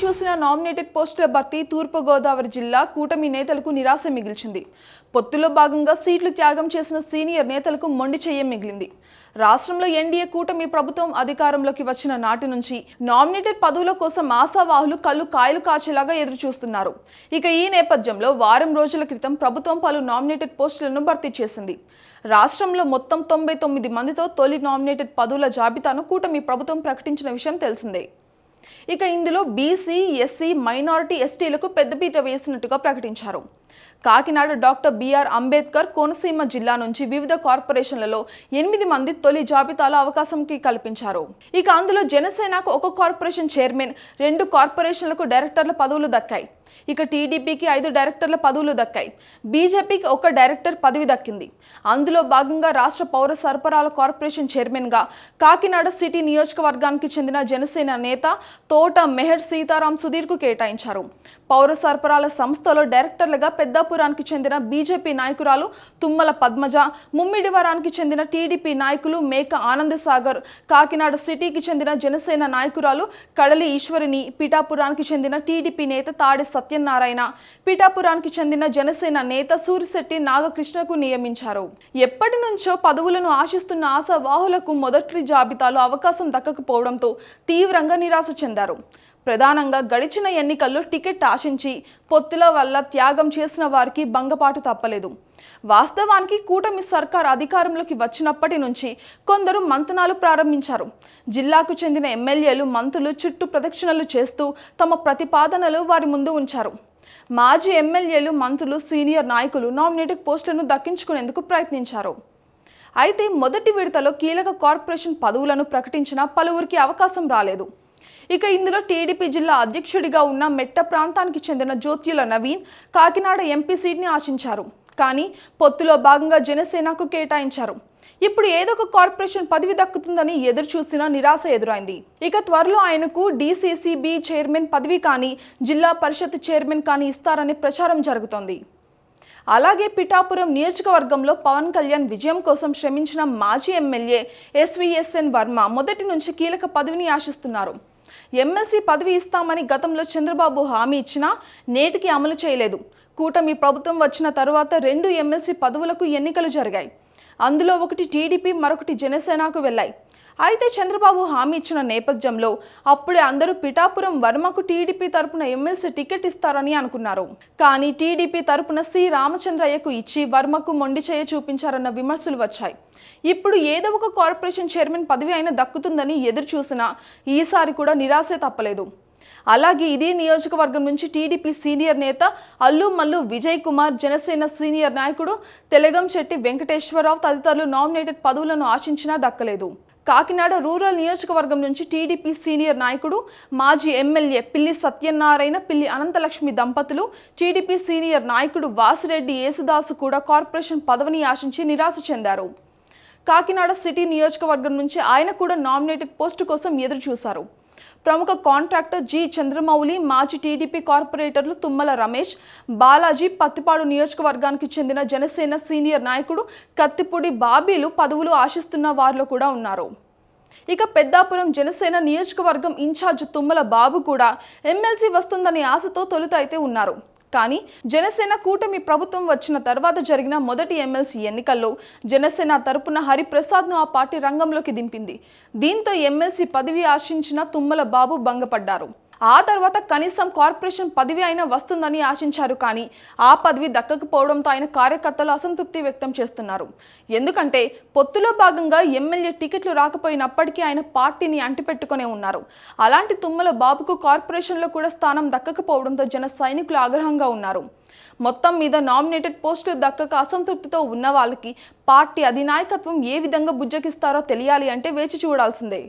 చూసిన నామినేటెడ్ పోస్టుల భర్తీ తూర్పుగోదావరి జిల్లా కూటమి నేతలకు నిరాశ మిగిల్చింది. పొత్తులో భాగంగా సీట్లు త్యాగం చేసిన సీనియర్ నేతలకు మొండి చేయ మిగిలింది. రాష్ట్రంలో ఎన్డీఏ కూటమి ప్రభుత్వం అధికారంలోకి వచ్చిన నాటి నుంచి నామినేటెడ్ పదవుల కోసం ఆశావాహులు కళ్ళు కాయలు కాచేలాగా ఎదురు చూస్తున్నారు ఇక ఈ నేపథ్యంలో వారం రోజుల క్రితం ప్రభుత్వం పలు నామినేటెడ్ పోస్టులను భర్తీ చేసింది. రాష్ట్రంలో మొత్తం తొంభై తొమ్మిది మందితో తొలి నామినేటెడ్ పదవుల జాబితాను కూటమి ప్రభుత్వం ప్రకటించిన విషయం తెలిసిందే. ఇక ఇందులో బీసీ ఎస్సీ మైనారిటీ ఎస్టీలకు పెద్దపీట వేసినట్టుగా ప్రకటించారు. Kakinada doctor B R Ambedkar Konaseema జిల్లా నుంచి వివిధ కార్పొరేషన్లలో ఎనిమిది మంది తొలి జాబితాలో అవకాశంకి కల్పించారు. ఇక అందులో జనసేనకు ఒక కార్పొరేషన్ చైర్మన్ రెండు కార్పొరేషన్లకు డైరెక్టర్ల పదవులు దక్కాయి. ఇక టీడీపీకి ఐదు డైరెక్టర్ల పదవులు దక్కాయి. బీజేపీకి ఒక డైరెక్టర్ పదవి దక్కింది. అందులో భాగంగా రాష్ట్ర పౌర సరఫరాల కార్పొరేషన్ చైర్మన్గా కాకినాడ సిటీ నియోజకవర్గానికి చెందిన జనసేన నేత తోట మెహర్ సీతారాం సుధీర్కు కేటాయించారు. పౌర సరఫరాల సంస్థలో డైరెక్టర్లుగా పెద్దాపురానికి చెందిన బీజేపీ నాయకురాలు తుమ్మల పద్మజ ముమ్మిడివరానికి చెందిన టీడీపీ నాయకులు మేక ఆనంద్ సాగర్ కాకినాడ సిటీకి చెందిన జనసేన నాయకురాలు కడలి ఈశ్వరిని పిఠాపురానికి చెందిన టీడీపీ నేత తాడి సత్యనారాయణ పిఠాపురానికి చెందిన జనసేన నేత సూరిశెట్టి నాగకృష్ణకు నియమించారు. ఎప్పటి నుంచో పదవులను ఆశిస్తున్న ఆశావాహులకు మొదటి జాబితాలో అవకాశం దక్కకపోవడంతో తీవ్రంగా నిరాశ చెందారు. ప్రధానంగా గడిచిన ఎన్నికల్లో టికెట్ ఆశించి పొత్తుల వల్ల త్యాగం చేసిన వారికి భంగపాటు తప్పలేదు. వాస్తవానికి కూటమి సర్కార్ అధికారంలోకి వచ్చినప్పటి నుంచి కొందరు మంతనాలు ప్రారంభించారు. జిల్లాకు చెందిన ఎమ్మెల్యేలు మంత్రులు చుట్టూ ప్రదక్షిణలు చేస్తూ తమ ప్రతిపాదనలు వారి ముందు ఉంచారు. మాజీ ఎమ్మెల్యేలు మంత్రులు సీనియర్ నాయకులు నామినేటెడ్ పోస్టులను దక్కించుకునేందుకు ప్రయత్నించారు. అయితే మొదటి విడతలో కీలక కార్పొరేషన్ పదవులను ప్రకటించిన పలువురికి అవకాశం రాలేదు. ఇక ఇందులో టీడీపీ జిల్లా అధ్యక్షుడిగా ఉన్న మెట్ట ప్రాంతానికి చెందిన జ్యోత్యుల నవీన్ కాకినాడ ఎంపీ సీట్ని ఆశించారు. కానీ పొత్తులో భాగంగా జనసేనకు కేటాయించారు. ఇప్పుడు ఏదో ఒక కార్పొరేషన్ పదవి దక్కుతుందని ఎదురు చూసిన నిరాశ ఎదురైంది. ఇక త్వరలో ఆయనకు డీసీసీబీ చైర్మన్ పదవి కానీ జిల్లా పరిషత్ చైర్మన్ కానీ ఇస్తారని ప్రచారం జరుగుతోంది. అలాగే పిఠాపురం నియోజకవర్గంలో పవన్ కళ్యాణ్ విజయం కోసం శ్రమించిన మాజీ ఎమ్మెల్యే ఎస్విఎస్ఎన్ వర్మ మొదటి నుంచి కీలక పదవిని ఆశిస్తున్నారు. ఎమ్మెల్సీ పదవి ఇస్తామని గతంలో చంద్రబాబు హామీ ఇచ్చినా నేటికి అమలు చేయలేదు. కూటమి ప్రభుత్వం వచ్చిన తరువాత రెండు ఎమ్మెల్సీ పదవులకు ఎన్నికలు జరిగాయి. అందులో ఒకటి టీడీపీ మరొకటి జనసేనకు వెళ్ళాయి. అయితే చంద్రబాబు హామీ ఇచ్చిన నేపథ్యంలో అప్పుడే అందరూ పిఠాపురం వర్మకు టీడీపీ తరపున ఎమ్మెల్సీ టికెట్ ఇస్తారని అనుకున్నారు. కానీ టీడీపీ తరపున సి. రామచంద్రయ్యకు ఇచ్చి వర్మకు మొండి చేయ చూపించారన్న విమర్శలు వచ్చాయి. ఇప్పుడు ఏదో ఒక కార్పొరేషన్ చైర్మన్ పదవి అయినా దక్కుతుందని ఎదురు చూసినా ఈసారి కూడా నిరాశే తప్పలేదు. అలాగే ఇదే నియోజకవర్గం నుంచి టీడీపీ సీనియర్ నేత అల్లు మల్లు విజయ్ కుమార్ జనసేన సీనియర్ నాయకుడు తెలగం శెట్టి వెంకటేశ్వరరావు తదితరులు నామినేటెడ్ పదవులను ఆశించినా దక్కలేదు. కాకినాడ రూరల్ నియోజకవర్గం నుంచి టీడీపీ సీనియర్ నాయకుడు మాజీ ఎమ్మెల్యే పిల్లి సత్యనారాయణ పిల్లి అనంతలక్ష్మి దంపతులు టీడీపీ సీనియర్ నాయకుడు వాసిరెడ్డి యేసుదాసు కూడా కార్పొరేషన్ పదవిని ఆశించి నిరాశ చెందారు. కాకినాడ సిటీ నియోజకవర్గం నుంచి ఆయన కూడా నామినేటెడ్ పోస్టు కోసం ఎదురు చూశారు ప్రముఖ కాంట్రాక్టర్ జి చంద్రమౌళి మాజీ టీడీపీ కార్పొరేటర్లు తుమ్మల రమేష్ బాలాజీ పత్తిపాడు నియోజకవర్గానికి చెందిన జనసేన సీనియర్ నాయకుడు కత్తిపూడి బాబీలు పదవులు ఆశిస్తున్న వారిలో కూడా ఉన్నారు. ఇక పెద్దాపురం జనసేన నియోజకవర్గం ఇన్ఛార్జ్ తుమ్మల బాబు కూడా ఎమ్మెల్సీ వస్తుందనే ఆశతో తొలుత అయితే ఉన్నారు. కానీ జనసేన కూటమి ప్రభుత్వం వచ్చిన తర్వాత జరిగిన మొదటి ఎమ్మెల్సీ ఎన్నికల్లో జనసేన తరపున హరిప్రసాద్ను ఆ పార్టీ రంగంలోకి దింపింది. దీంతో ఎమ్మెల్సీ పదవి ఆశించిన తుమ్మల బాబు భంగపడ్డారు. ఆ తర్వాత కనీసం కార్పొరేషన్ పదవి అయినా వస్తుందని ఆశించారు కానీ ఆ పదవి దక్కకపోవడంతో ఆయన కార్యకర్తలు అసంతృప్తి వ్యక్తం చేస్తున్నారు. ఎందుకంటే పొత్తులో భాగంగా ఎమ్మెల్యే టికెట్లు రాకపోయినప్పటికీ ఆయన పార్టీని అంటిపెట్టుకునే ఉన్నారు. అలాంటి తుమ్మల బాబుకు కార్పొరేషన్లో కూడా స్థానం దక్కకపోవడంతో జన సైనికులు ఆగ్రహంగా ఉన్నారు. మొత్తం మీద నామినేటెడ్ పోస్టులు దక్కక అసంతృప్తితో ఉన్న వాళ్ళకి పార్టీ అధినాయకత్వం ఏ విధంగా బుజ్జగిస్తారో తెలియాలి అంటే వేచి చూడాల్సిందే.